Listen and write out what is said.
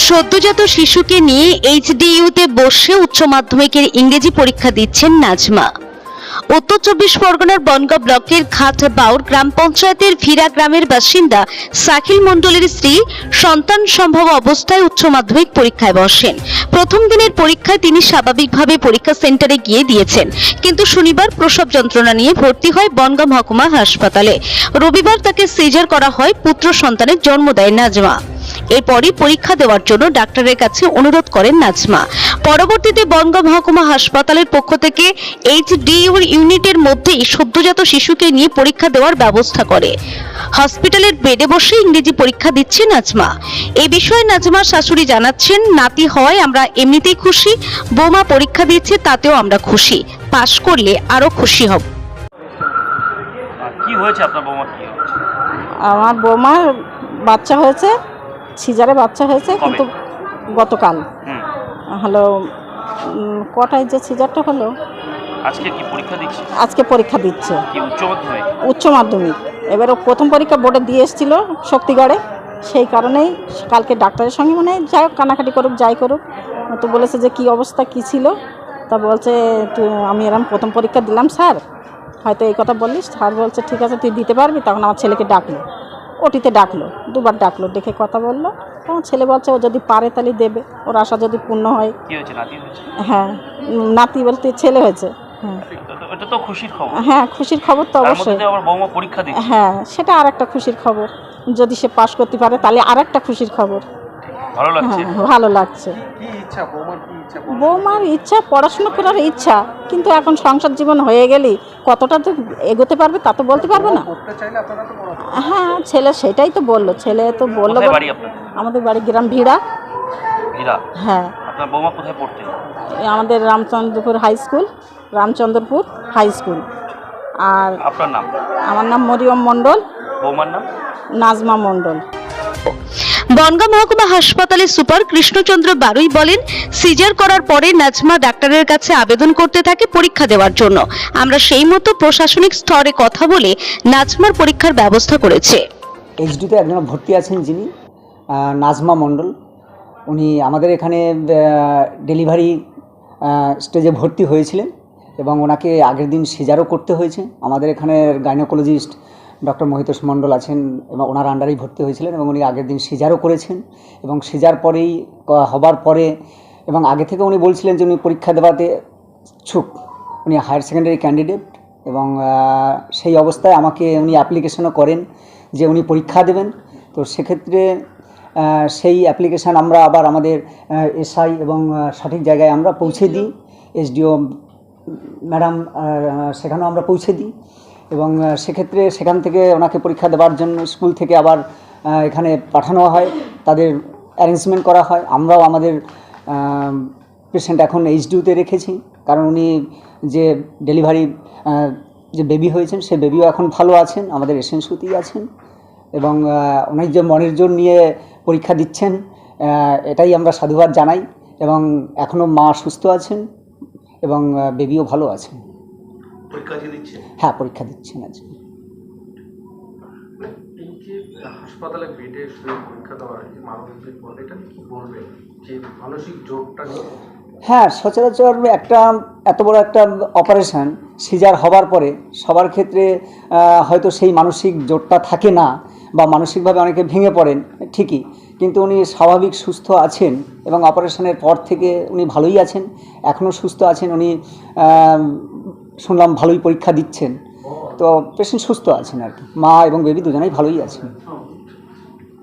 সদ্যজাত শিশুকে নিয়ে এইচডিইউতে বসে উচ্চ মাধ্যমিকের ইংরেজি পরীক্ষা দিচ্ছেন নাজমা। উত্তর চব্বিশ পরগনার বনগাঁ ব্লকের ঘাট বাউর গ্রাম পঞ্চায়েতের ভিরা গ্রামের বাসিন্দা সাকিল মণ্ডলের স্ত্রী সন্তান সম্ভব অবস্থায় উচ্চ মাধ্যমিক পরীক্ষায় বসেন। প্রথম দিনের পরীক্ষায় তিনি স্বাভাবিকভাবে পরীক্ষা সেন্টারে গিয়ে দিয়েছেন। কিন্তু শনিবার প্রসব যন্ত্রণা নিয়ে ভর্তি হয় বনগাঁ মহকুমা হাসপাতালে। রবিবার তাকে সিজার করা হয় পুত্র সন্তানের জন্ম দেয় নাজমা। এরপরই পরীক্ষা দেওয়ার জন্য ডাক্তারের কাছে অনুরোধ করেন নাজমা। পরবর্তীতে বনগাঁ মহকুমা হাসপাতালের পক্ষ থেকে এইচডিইউর ইউনিটের মধ্যেই সদ্যজাত শিশুকে নিয়ে পরীক্ষা দেওয়ার ব্যবস্থা করে। হসপিটালের বেডে বসে ইংরেজি পরীক্ষা দিচ্ছে নাজমা। এ বিষয়ে নাজমার শাশুড়ি জানাচ্ছেন নাতি হওয়ায় আমরা এমনিতেই খুশি বৌমা পরীক্ষা দিচ্ছে তাতেও আমরা খুশি। পাশ করলে আরও খুশি হব। আর কি হয়েছে আপনার বৌমা কি? আমার বৌমার বাচ্চা হয়েছে। সিজারে বাচ্চা হয়েছে কিন্তু গতকাল। হলো কটায় যে সিজারটা হলো? আজকে কি পরীক্ষা দিচ্ছে? আজকে পরীক্ষা দিচ্ছে। উচ্চ মাধ্যমিক? এবার ও প্রথম পরীক্ষা বোর্ডে দিয়ে এসেছিল শক্তিগড়ে। সেই কারণেই কালকে ডাক্তারের সঙ্গে মানে যাই হোক কানাকাটি করুক যাই করুক। তো বলেছে যে কি অবস্থা কি ছিল? তা বলছে "তু- আমি এরকম প্রথম পরীক্ষা দিলাম স্যার। হয়তো এই কথা বললিস স্যার বলছে ঠিক আছে তুই দিতে পারবি? তখন আমার ছেলেকে ডাকলো। ওটিতে ডাকলো দুবার ডাকলো ডেকে কথা বলল। তখন ছেলে বলছে ও যদি পারে তাহলে দেবে ওর আশা যদি পূর্ণ হয়। কি হয়েছে? নাতি হয়েছে? হ্যাঁ নাতি বলতে ছেলে হয়েছে। হ্যাঁ। খুশির খবর। হ্যাঁ খুশির খবর তো অবশ্যই। দিয়ে আবার বৌমা পরীক্ষা দিচ্ছে। হ্যাঁ সেটা আর একটা খুশির খবর। যদি সে পাশ করতে পারে তাহলে আর একটা খুশির খবর। ভালো লাগছে। হ্যাঁ ভালো লাগছে। বৌমার ইচ্ছা পড়াশোনা করার ইচ্ছা। কিন্তু এখন সংসার জীবন হয়ে গেলেই কতটা তো এগোতে পারবে তা তো বলতে পারবে না। হ্যাঁ ছেলে সেটাই তো বলল ছেলে তো বলল কোথায় বাড়ি আপনার? আমাদের বাড়ি গ্রাম ভিড়া। হীরা হ্যাঁ। আপনার বৌমা কোথায় পড়তেন এই আমাদের Ramchandrapur high school Ramchandrapur high school. আর আপনার নাম? আমার নাম মরিয়ম মণ্ডল। বৌমার নাম? নাজমা মণ্ডল। বনগাঁ মহকুমা হাসপাতালের সুপার কৃষ্ণচন্দ্র বারুই বলেন সিজার করার পরে নাজমা ডাক্তারের কাছে আবেদন করতে থাকে পরীক্ষা দেওয়ার জন্য। আমরা সেই মতো প্রশাসনিক স্তরে কথা বলে নাজমার পরীক্ষার ব্যবস্থা করেছে। এইচডিতে একজন ভর্তি আছেন যিনি নাজমা মণ্ডল। উনি আমাদের এখানে ডেলিভারি স্টেজে ভর্তি হয়েছিলেন এবং ওনাকে আগের দিন সিজারও করতে হয়েছে। আমাদের এখানে গাইনোকোলজিস্ট ডক্টর মহিতোষ মণ্ডল আছেন এবং ওনার আন্ডারেই ভর্তি হয়েছিলেন এবং উনি আগের দিন সিজারও করেছেন এবং সিজার পরেই হবার পরে এবং আগে থেকে উনি বলছিলেন যে উনি পরীক্ষা দেওয়াতে ইচ্ছুক উনি হায়ার সেকেন্ডারি ক্যান্ডিডেট এবং সেই অবস্থায় আমাকে উনি অ্যাপ্লিকেশনও করেন যে উনি পরীক্ষা দেবেন। তো সেক্ষেত্রে সেই অ্যাপ্লিকেশান আমরা আবার আমাদের এসআই এবং সঠিক জায়গায় আমরা পৌঁছে দিই। এসডিও। ম্যাডাম সেখানেও আমরা পৌঁছে দিই। এবং সেক্ষেত্রে সেখান থেকে ওনাকে পরীক্ষা দেওয়ার জন্য স্কুল থেকে আবার এখানে পাঠানো হয়। তাদের অ্যারেঞ্জমেন্ট করা হয়। আমরাও আমাদের পেশেন্ট এখন এইচডিউতে রেখেছি। কারণ উনি যে ডেলিভারি যে বেবি হয়েছেন, সে বেবিও এখন ভালো আছেন, আমাদের এসেন্সুতেই আছেন। এবং উনি যে মনের জোর নিয়ে পরীক্ষা দিচ্ছেন এটাই আমরা সাধুবাদ জানাই। এবং এখনও মা সুস্থ আছেন এবং বেবিও ভালো আছেন। পরীক্ষা দিচ্ছে? হ্যাঁ পরীক্ষা দিচ্ছেন আজকে এই যে হাসপাতালে বেডে শুয়ে পরীক্ষা দেওয়া মানসিক বল এটা কি বলবেন যে মানসিক জোরটা হ্যাঁ সচরাচর একটা এত বড় একটা অপারেশন সিজার হবার পরে সবার ক্ষেত্রে হয়তো সেই মানসিক জোরটা থাকে না বা মানসিকভাবে অনেকে ভেঙে পড়েন ঠিকই। কিন্তু উনি স্বাভাবিক সুস্থ আছেন এবং অপারেশনের পর থেকে উনি ভালোই আছেন এখনও সুস্থ আছেন। উনি শুনলাম ভালোই পরীক্ষা দিচ্ছেন। তো পেশেন্ট সুস্থ আছেন আর কি। মা এবং বেবি দুজনেই ভালোই আছেন।